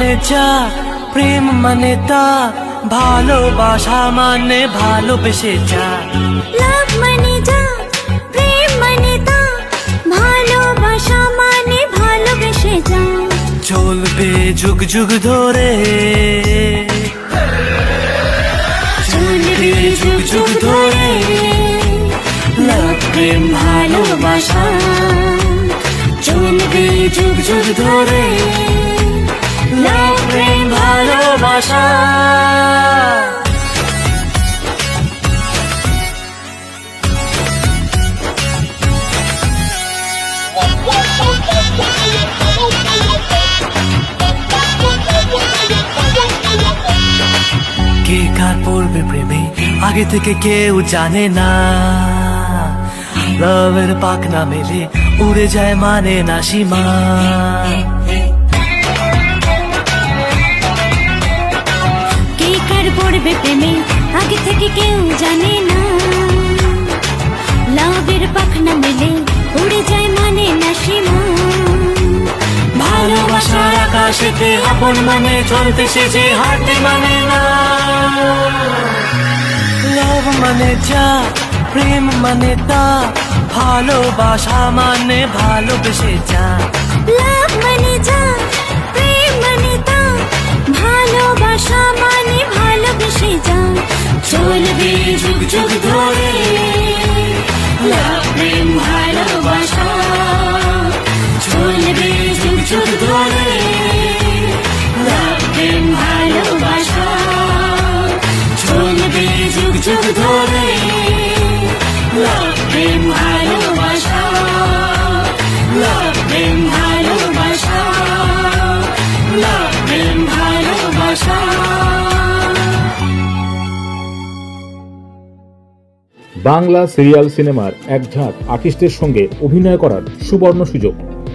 মানে যা প্রেম মানে তা ভালোবাসা মানে ভালোবেসে যা লাভ মানে যা প্রেম মানে তা ভালোবাসা মানে ভালোবেসে যা চলবে যুগ যুগ ধরে। চলবে যুগ যুগ ধরে। লাভ প্রেম ভালোবাসা। চলবে যুগ যুগ ধরে। কে কার পড়বে প্রেমে? আগে থেকে কেউ জানে না। লবের পাক না মেলে, উড়ে যায় মানে না সীমা। পড়বে প্রেমে? আগে থেকে কেউ জানে না। লাভের পাখনা মেলে, উড়ে যায় মানে না সীমা ভালোবাসার আকাশেতে আপন মানে চলতে সে যে হাঁটতে মানে না। লভ মানে যা, প্রেম মানে তা। ভালোবাসা মানে ভালোবেসে যা। বাংলা সিরিয়াল সিনেমার এক ঝাঁক আর্টিস্টের সঙ্গে অভিনয় করার সুবর্ণ সুযোগ।